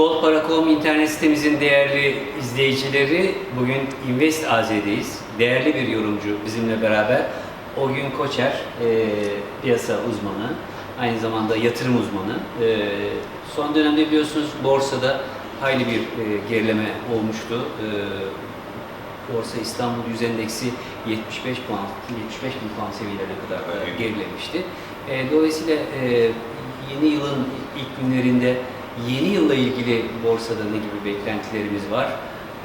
Gold.com internet sitemizin değerli izleyicileri bugün Invest AZ'deyiz. Değerli bir yorumcu bizimle beraber. O gün Koçer, e, piyasa uzmanı, aynı zamanda yatırım uzmanı. E, son dönemde biliyorsunuz borsada hayli bir e, gerileme olmuştu. E, Borsa İstanbul Yüz Endeksi 75 puan, 75 bin puan seviyelerine kadar e, gerilemişti. E, dolayısıyla e, yeni yılın ilk günlerinde yeni yılla ilgili borsada ne gibi beklentilerimiz var?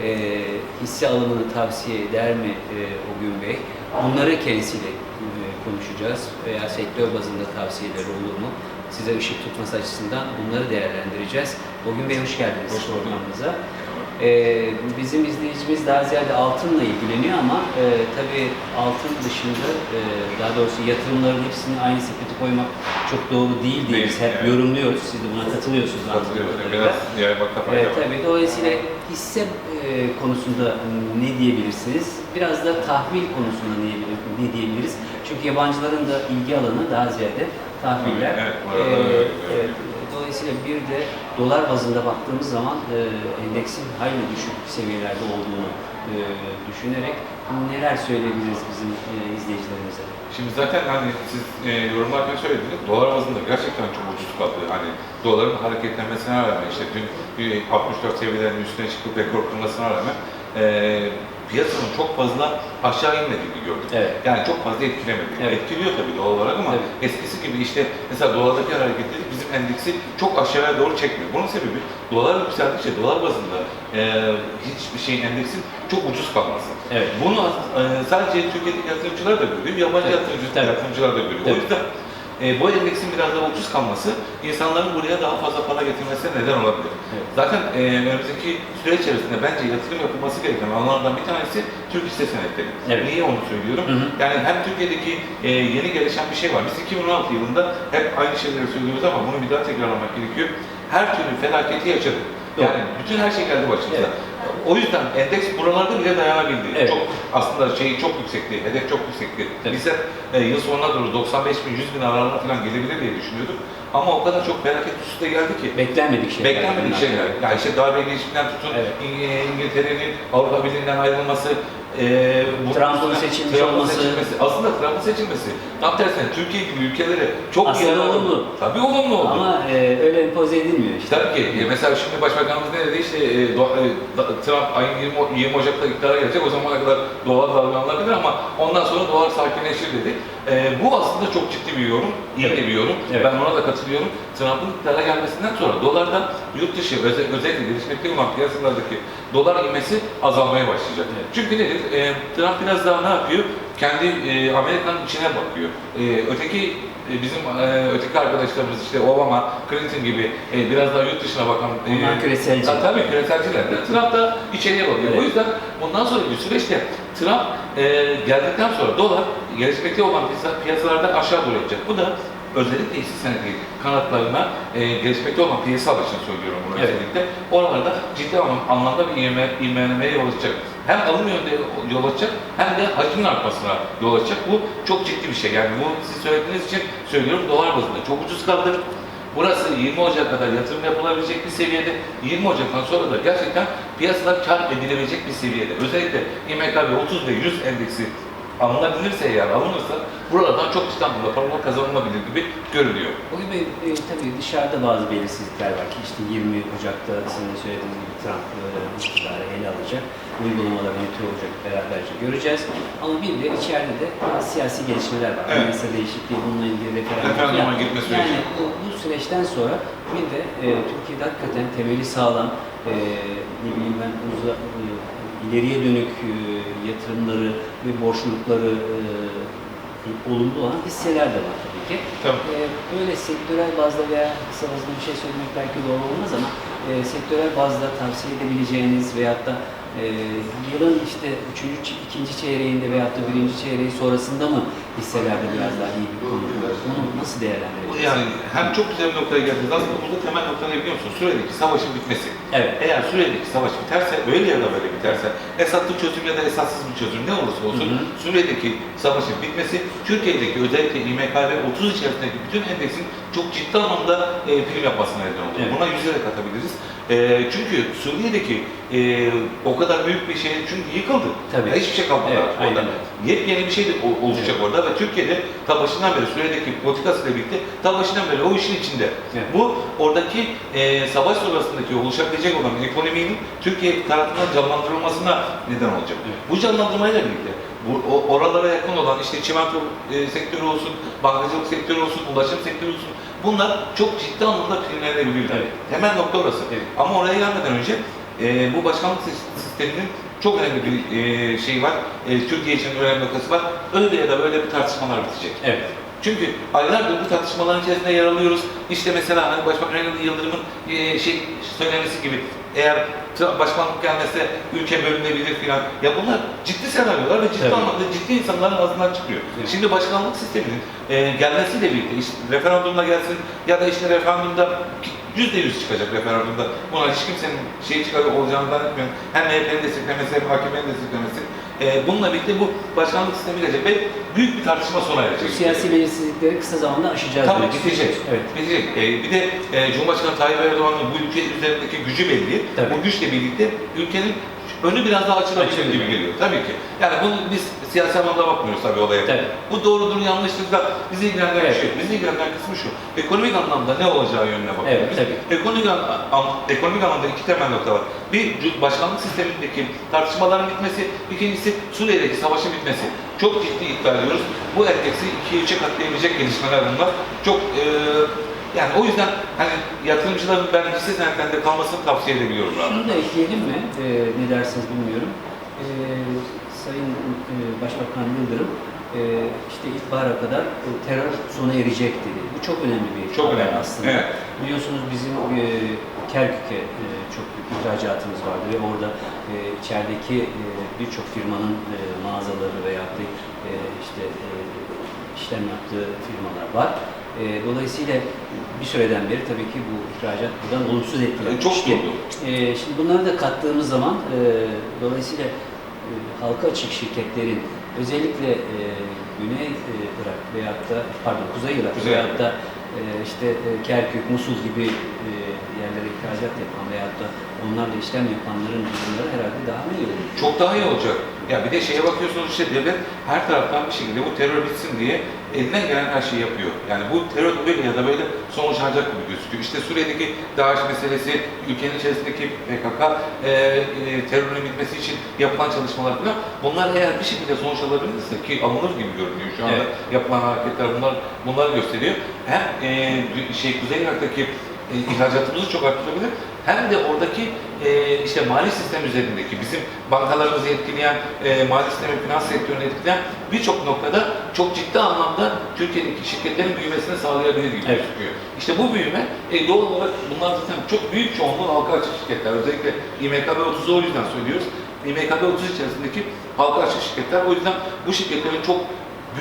E, hisse alımını tavsiye eder mi e, o gün Bey? Bunları kendisiyle e, konuşacağız veya sektör bazında tavsiyeleri olur mu? Size ışık tutması açısından bunları değerlendireceğiz. Bugün Bey hoş geldiniz Hoş bulduk. Ee, bizim izleyicimiz daha ziyade altınla ilgileniyor ama e, tabii altın dışında e, daha doğrusu yatırımların hepsini aynı sepete koymak çok doğru değil diye biz hep evet. yorumluyoruz. Siz de buna katılıyorsunuz. Katılıyorum. anladığım Biraz yaymakta fayda Evet, tabii. Dolayısıyla hisse e, konusunda ne diyebilirsiniz? Biraz da tahvil konusunda ne, ne diyebiliriz? Çünkü yabancıların da ilgi alanı daha ziyade tahviller. Evet, bu Ee, evet, Dolayısıyla bir de dolar bazında baktığımız zaman e, endeksin hayli düşük seviyelerde olduğunu e, düşünerek neler söyleyebiliriz bizim e, izleyicilerimize? Şimdi zaten hani siz e, yorumlarken söylediniz, dolar bazında gerçekten çok ucuz kaldı. Hani doların hareketlenmesine rağmen işte dün bir 64 seviyelerinin üstüne çıkıp rekor kırmasına rağmen e, piyasanın çok fazla aşağı inmediğini gördük. Evet. Yani çok fazla etkilemedi. Evet. Etkiliyor tabii doğal olarak ama Tabii. eskisi gibi işte mesela dolardaki hareketleri bizim endeksi çok aşağıya doğru çekmiyor. Bunun sebebi dolar yükseldikçe dolar bazında e, hiçbir şeyin endeksin çok ucuz kalması. Evet. Bunu e, sadece Türkiye'deki yatırımcılar da görüyor, yabancı Evet. yatırımcılar da görüyor. O Tabii. yüzden e, bu endeksin biraz daha ucuz kalması insanların buraya daha fazla para getirmesine neden olabilir. Evet. Zaten e, önümüzdeki süre içerisinde bence yatırım yapılması gereken alanlardan bir tanesi Türk hisse senetleri. Evet. Niye onu söylüyorum? Hı hı. Yani hem Türkiye'deki e, yeni gelişen bir şey var. Biz 2016 yılında hep aynı şeyleri söylüyoruz ama bunu bir daha tekrarlamak gerekiyor. Her türlü felaketi yaşadık. Yani bütün her şey geldi başımıza. Evet. O yüzden endeks buralarda bile dayanabildi. Evet. Çok aslında şey çok yüksekti, hedef çok yüksekti. Evet. Biz hep e, yıl sonuna doğru 95 bin, 100 bin aralığına falan gelebilir diye düşünüyorduk. Ama o kadar çok felaket üstüne geldi ki. Beklenmedik şeyler. Beklenmedik şeyler. Yani işte darbe girişiminden tutun, Evet. İng- İngiltere'nin Avrupa Birliği'nden ayrılması, e, bu Trump'ın seçilmiş Trump'ın olması. seçilmesi. Aslında Trump'ın seçilmesi tam tersine Türkiye gibi ülkelere çok Aslında yararlı olumlu. Tabii olumlu oldu. Ama e, öyle empoze edilmiyor işte. Tabii ki. E, Mesela şimdi Başbakanımız ne dedi? İşte e, do- e, Trump ayın 20, o- 20 Ocak'ta iktidara gelecek. O zamana kadar dolar dalgalanabilir ama ondan sonra dolar sakinleşir dedi. E, bu aslında çok ciddi bir yorum. iyi Evet. bir yorum. Evet. Ben ona da katılıyorum. Trump'ın iktidara gelmesinden sonra dolarda yurt dışı öze- özellikle gelişmekte olan piyasalardaki dolar inmesi azalmaya başlayacak. Evet. Çünkü nedir? E, Trump biraz daha ne yapıyor? Kendi e, Amerika'nın içine bakıyor. E, öteki e, bizim e, öteki arkadaşlarımız işte Obama, Clinton gibi e, biraz daha yurt dışına bakan e, Onlar küreselci. Ta- tabii küreselciler. Trump da içeriye bakıyor. Evet. O yüzden bundan sonraki süreçte Trump e, geldikten sonra dolar gelişmekte olan piyasa- piyasalardan aşağı doğru inecek. Bu da özellikle hisse senedi kanatlarına e, gelişmekte olan piyasal için söylüyorum bunu Evet. özellikle. Oralarda ciddi anlam- anlamda bir ivme, ivmelenmeye yol açacak. Hem alım yönünde yol açacak hem de hacmin artmasına yol açacak. Bu çok ciddi bir şey. Yani bu siz söylediğiniz için söylüyorum dolar bazında çok ucuz kaldı. Burası 20 Ocak kadar yatırım yapılabilecek bir seviyede. 20 Ocak'tan sonra da gerçekten piyasada kar edilebilecek bir seviyede. Özellikle İMKB 30 ve 100 endeksi alınabilirse eğer alınırsa buralardan çok anlamda paralar kazanılabilir gibi görülüyor. Bugün bir, e, tabii dışarıda bazı belirsizlikler var ki işte 20 Ocak'ta sizin de söylediğiniz gibi Trump e, iktidarı ele alacak. Uygulamalar ne olacak beraberce göreceğiz. Ama bir de içeride de bazı siyasi gelişmeler var. Evet. Anayasa değişikliği, bununla ilgili referandum. Referanduma falan. gitme süreci. Yani bu, bu süreçten sonra bir de e, Türkiye'de hakikaten temeli sağlam, e, ne bileyim ben uza, e, ileriye dönük e, yatırımları ve borçlulukları e, olumlu olan hisseler de var tabii ki. Tamam. Ee, böyle sektörel bazda veya kısa bazda bir şey söylemek belki doğru olmaz ama e, sektörel bazda tavsiye edebileceğiniz veyahut da e, yılın işte üçüncü, ikinci çeyreğinde veyahut da birinci çeyreği sonrasında mı hisselerde biraz daha iyi bir konu? Bunu nasıl değerlendirebiliriz? Yani hem çok güzel bir noktaya geldiniz. Aslında burada temel nokta ne biliyor musun? Süredeki savaşın bitmesi. Evet. Eğer Suriye'deki savaş biterse, öyle ya da böyle biterse, esaslı çözüm ya da esassız bir çözüm ne olursa olsun, Hı hı. Suriye'deki savaşın bitmesi, Türkiye'deki özellikle İMKB 30 içerisindeki bütün endeksin çok ciddi anlamda e, prim yapmasına neden olur. Evet. Buna yüzerek atabiliriz. E, çünkü Suriye'deki e, o kadar büyük bir şey çünkü yıkıldı. Tabii. Hiçbir şey kalmadı Evet, orada. Yepyeni bir şey de oluşacak orada ve Türkiye'de ta başından beri Suriye'deki politikasıyla birlikte ta başından beri o işin içinde. Evet. Bu oradaki e, savaş sonrasındaki oluşabilecek olan ekonominin Türkiye tarafından canlandırılmasına neden olacak. Evet. Bu canlandırmayla birlikte bu, o- oralara yakın olan işte çimento e, sektörü olsun, bankacılık sektörü olsun, ulaşım sektörü olsun bunlar çok ciddi anlamda filmlenebilirler. Evet. Temel nokta orası. Evet. Ama oraya gelmeden önce e, bu başkanlık sis- sisteminin çok önemli bir e, şey var. E, Türkiye için önemli noktası var. Öyle ya da böyle bir tartışmalar bitecek. Evet. Çünkü aylardır bu tartışmaların içerisinde yer alıyoruz. İşte mesela hani Başbakan Yıldırım'ın e, şey söylemesi gibi eğer başkanlık gelmese ülke bölünebilir filan. Ya bunlar ciddi senaryolar ve ciddi anlamda ciddi insanların ağzından çıkıyor. Evet. Şimdi başkanlık sisteminin e, gelmesiyle birlikte işte referandumla gelsin ya da işte referandumda yüzde yüz çıkacak referandumda. Buna hiç kimsenin şey çıkar olacağını zannetmiyorum. Hem MHP'nin desteklemesi hem AKP'nin desteklemesi. E, bununla birlikte bu başkanlık sistemi gelecek ve büyük bir tartışma sona erecek. siyasi belirsizlikleri kısa zamanda aşacağız. Tabii bitecek. Evet. Bitecek. Ee, bir de e, Cumhurbaşkanı Tayyip Erdoğan'ın bu ülke üzerindeki gücü belli. Tabii. Bu güçle birlikte ülkenin önü biraz daha açılabilir gibi geliyor. Tabii ki. Yani bunu biz siyasi anlamda bakmıyoruz tabii olaya. Tabii. Bu doğrudur, yanlıştır da bizi ilgilendiren Evet. şey. Bizi ilgilendiren kısmı şu. Ekonomik anlamda ne olacağı yönüne bakıyoruz. Evet, tabii. Ekonomik, an, an- ekonomik anlamda iki temel nokta var. Bir, başkanlık sistemindeki tartışmaların bitmesi, ikincisi Suriye'deki savaşın bitmesi. Çok ciddi iddia ediyoruz. Bu endeksi ikiye üçe katlayabilecek gelişmeler bunlar. Çok e, yani o yüzden hani yatırımcıların ben hisse senetlerinde kalmasını tavsiye edebiliyorum. Şunu da ekleyelim mi? Ee, ne dersiniz bilmiyorum. Ee, Sayın e, Başbakan Yıldırım e, işte ilkbahara kadar e, terör sona erecek dedi. Bu çok önemli bir Çok önemli. aslında. Evet. Biliyorsunuz bizim Kerkük'e çok büyük ihracatımız vardı ve orada içerideki birçok firmanın mağazaları veya da işte işlem yaptığı firmalar var. E, dolayısıyla bir süreden beri tabii ki bu ihracat buradan olumsuz etkilenmiş. Çok doğru. E, şimdi bunları da kattığımız zaman e, dolayısıyla halka açık şirketlerin özellikle e, Güney e, Irak veyahut da pardon Kuzey Irak Kuzey veyahut da e, işte e, Kerkük, Musul gibi e, yerlere ihracat yapan veyahut da onlarla işlem yapanların durumları herhalde daha mı iyi olur? Çok daha iyi olacak. Ya bir de şeye bakıyorsunuz işte devlet her taraftan bir şekilde bu terör bitsin diye elinden gelen her şeyi yapıyor. Yani bu terör böyle ya da böyle sonuçlanacak gibi gözüküyor. İşte Suriye'deki DAEŞ meselesi, ülkenin içerisindeki PKK e, e, terörün bitmesi için yapılan çalışmalar falan bunlar eğer bir şekilde sonuç alabilirse ki alınır gibi görünüyor şu anda Evet. yapılan hareketler bunlar bunlar gösteriyor. Hem e, şey Kuzey Irak'taki e, ihracatımızı çok arttırabilir. Hem de oradaki e, işte mali sistem üzerindeki bizim bankalarımızı etkileyen, e, mali sistemi, finans sektörünü etkileyen birçok noktada çok ciddi anlamda Türkiye'deki şirketlerin büyümesini sağlayabilir gibi Evet. gözüküyor. İşte bu büyüme e, doğal olarak bunlar zaten çok büyük çoğunluğu halka açık şirketler. Özellikle İMKB 30'u o yüzden söylüyoruz. İMKB 30 içerisindeki halka açık şirketler. O yüzden bu şirketlerin çok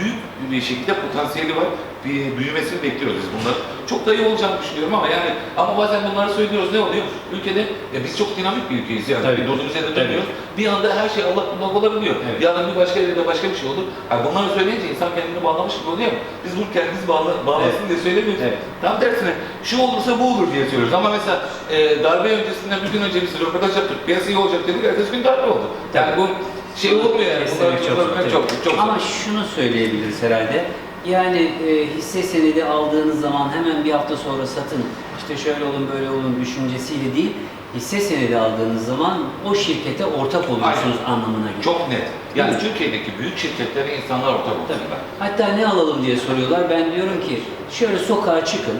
büyük bir şekilde potansiyeli var. Bir büyümesini bekliyoruz biz bunları. Çok da iyi olacağını düşünüyorum ama yani ama bazen bunları söylüyoruz ne oluyor? Ülkede ya biz çok dinamik bir ülkeyiz yani. Tabii. Bir durduğumuz yerde durmuyoruz. Bir anda her şey Allah kullak olabiliyor. Evet. Yarın bir başka yerde başka bir şey olur. Yani bunları söyleyince insan kendini bağlamış gibi oluyor ama biz bunu kendimiz bağla, bağlasın Evet. diye söylemiyoruz. Evet. Tam tersine şu olursa bu olur diye söylüyoruz. Ama mesela e, darbe öncesinden bir gün önce biz röportaj yaptık. Piyasa iyi olacak dedik. Ertesi gün darbe oldu. Yani Tabii. bu şey olmuyor yani. Kesinlikle çok, çok, çok, çok, Ama şunu söyleyebiliriz herhalde. Yani e, hisse senedi aldığınız zaman hemen bir hafta sonra satın, işte şöyle olun böyle olun düşüncesiyle değil, hisse senedi aldığınız zaman o şirkete ortak oluyorsunuz anlamına geliyor. Çok net. Yani mi? Türkiye'deki büyük şirketlere insanlar ortak olsunlar. Hatta ne alalım diye soruyorlar. Ben diyorum ki şöyle sokağa çıkın,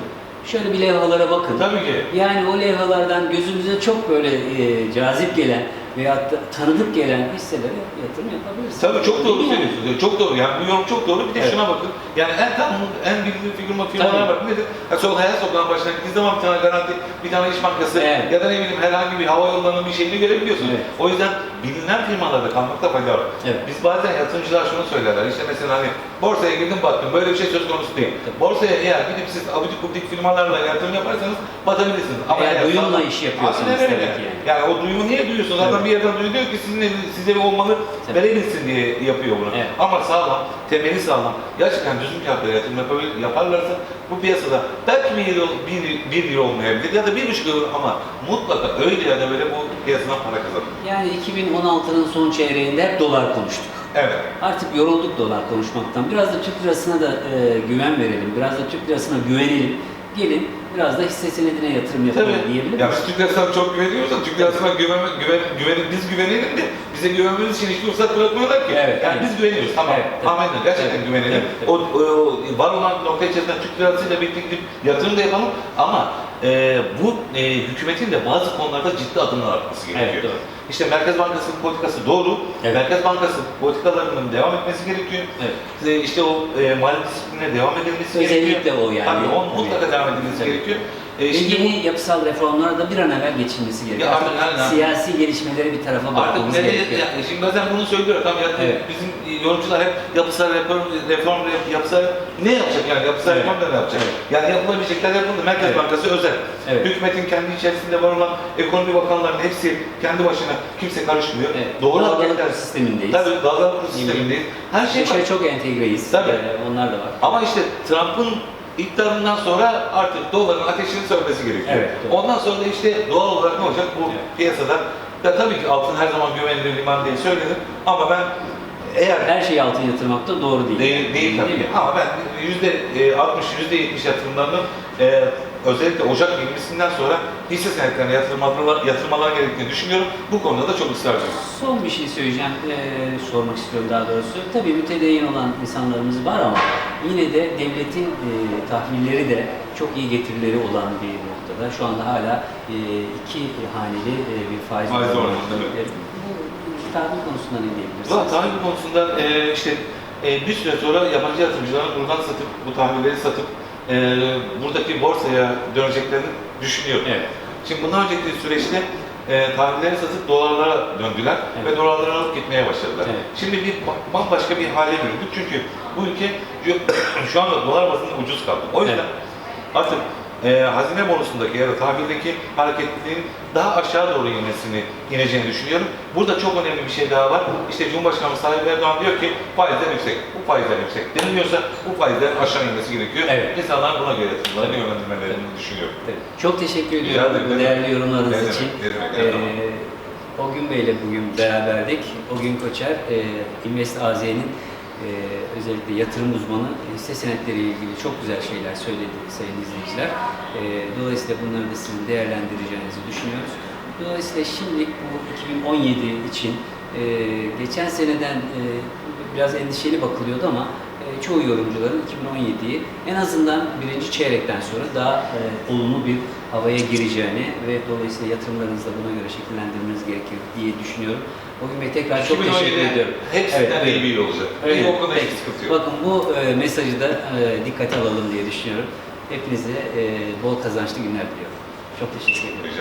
şöyle bir levhalara bakın. Tabii ki. Yani o levhalardan gözümüze çok böyle e, cazip gelen da tanıdık gelen hisselere yatırım yapabilirsiniz. Tabii çok doğru söylüyorsunuz. Çok doğru. Yani bu yorum çok doğru. Bir de Evet. şuna bakın. Yani en tam en bildiği firma firmalara Tabii. bakın. Nedir? Yani sol hayat sokağın başına gittiğiniz zaman bir tane garanti, bir tane iş bankası Evet. ya da ne bileyim herhangi bir hava yollarının bir şeyini görebiliyorsunuz. Evet. O yüzden bilinen firmalarda kalmakta fayda var. Evet. Biz bazen yatırımcılar şunu söylerler. İşte mesela hani borsaya girdim baktım. Böyle bir şey söz konusu değil. Tabii. Borsaya eğer gidip siz abidik gubidik firmalarla yatırım yaparsanız batabilirsiniz. Eğer eğer duyumla iş yapıyorsanız tabii ki yani. Yani o duyumu niye duyuyorsunuz? Adam adam bir yerden duyuyor ki sizin evi, size bir olmalı, Tabii. verebilsin diye yapıyor bunu. Evet. Ama sağlam, temeli sağlam, gerçekten düzgün kağıtlara yatırım yapabil- yaparlarsa bu piyasada belki bir yıl, bir, bir yıl olmayabilir ya da bir buçuk yıl ama mutlaka öyle ya da böyle bu piyasadan para kazanır. Yani 2016'nın son çeyreğinde hep dolar konuştuk. Evet. Artık yorulduk dolar konuşmaktan. Biraz da Türk lirasına da e, güven verelim. Biraz da Türk lirasına güvenelim. Gelin biraz da hisse senedine yatırım yapalım Tabii. diyebilir Ya biz Türk lirasına çok güveniyoruz da Türk lirasına güven, güven, güven, biz güvenelim de bize güvenmemiz için hiçbir fırsat bırakmıyorlar ki. Evet, yani aynen. biz güveniyoruz tamam. Evet, tabii. Amenna gerçekten Evet, güvenelim. evet, O, o, o var olan nokta içerisinde Türk lirasıyla birlikte gidip yatırım da yapalım ama e, bu e, hükümetin de bazı konularda ciddi adımlar atması gerekiyor. Evet, doğru. İşte Merkez Bankası'nın politikası doğru. Evet. Merkez Bankası politikalarının devam etmesi gerekiyor. Evet. İşte o e, mali disipline devam edilmesi Özellikle gerekiyor. o yani. Tabii o Tabii. mutlaka devam edilmesi gerekiyor. E, şimdi bu- yapısal reformlara da bir an evvel geçilmesi gerekiyor. Ya Artık aynen, siyasi gelişmeleri bir tarafa bırakmamız gerekiyor. ya, şimdi bazen bunu söylüyor tam ya, Evet. bizim yorumcular hep yapısal reform, reform yapısal ne yapacak yani yapısal Evet. reform da ne yapacak? Yani yapılabilecekler yapıldı. Merkez Evet. Bankası özel. Evet. Hükümetin kendi içerisinde var olan ekonomi bakanlarının hepsi kendi başına kimse karışmıyor. Evet. Doğru hareketler. sistemindeyiz. Tabii dalgalı kur sistemindeyiz. Her şey. Dışarı çok entegreyiz. Tabii. Ee, onlar da var. Ama işte Trump'ın iktidarından sonra artık doların ateşini sönmesi gerekiyor. Evet, doğru. Ondan sonra da işte doğal olarak ne olacak bu Evet. piyasada? Ya tabii ki altın her zaman güvenilir liman diye söyledim ama ben eğer Her şeyi altın yatırmak da doğru değil. değil, değil tabii mi? ki ama ben yüzde e, 60, yüzde 70 yatırımlarını e, özellikle Ocak 20'sinden sonra hisse senetlerine yatırmalar, yatırmalar gerektiğini düşünüyorum. Bu konuda da çok ısrarcıyım. Son bir şey söyleyeceğim, ee, sormak istiyorum daha doğrusu. Tabii mütedeyyin olan insanlarımız var ama yine de devletin e, tahvilleri de çok iyi getirileri olan bir noktada. Şu anda hala e, iki haneli e, bir faiz Faiz oranı oranı, var. tabii. E, Bu tahvil konusunda ne diyebilirsiniz? Valla tahvil konusunda e, işte e, bir süre sonra yabancı yatırımcıların buradan satıp, bu tahvilleri satıp e, buradaki borsaya döneceklerini düşünüyorum. Evet. Şimdi bundan önceki süreçte e, tahvilleri satıp dolarlara döndüler Evet. ve dolarları alıp gitmeye başladılar. Evet. Şimdi bir ba- bambaşka bir hale büründük çünkü bu ülke şu anda dolar bazında ucuz kaldı. O yüzden Evet. artık e, hazine bonusundaki ya da tahvildeki hareketliliğin daha aşağı doğru inmesini ineceğini düşünüyorum. Burada çok önemli bir şey daha var. İşte Cumhurbaşkanı Tayyip Erdoğan diyor ki faizler yüksek. Bu faizler yüksek deniliyorsa bu faizler aşağı inmesi gerekiyor. Evet. İnsanlar buna göre yatırımlarını yönlendirmelerini düşünüyorum. Evet. Çok teşekkür ediyorum bu değerli yorumlarınız Ne demek, için. ne demek, her zaman. Ee, o gün Bey'le bugün beraberdik. O gün Koçer, e, Invest AZ'nin e, özellikle yatırım uzmanı hisse senetleri ile ilgili çok güzel şeyler söyledi sayın izleyiciler. E, dolayısıyla bunları da sizin değerlendireceğinizi düşünüyoruz. Dolayısıyla şimdilik bu 2017 için e, geçen seneden e, biraz endişeli bakılıyordu ama e, çoğu yorumcuların 2017'yi en azından birinci çeyrekten sonra daha e, olumlu bir havaya gireceğini ve dolayısıyla yatırımlarınızı da buna göre şekillendirmeniz gerekir diye düşünüyorum. Bugün Bey tekrar çok teşekkür 2017'de ediyorum. Hepsinden Evet, iyi bir olacak. Öyle. İyi o konuda hiçbir sıkıntı yok. Bakın bu e, mesajı da e, dikkate alalım diye düşünüyorum. Hepinize e, bol kazançlı günler diliyorum. Çok teşekkür ederim.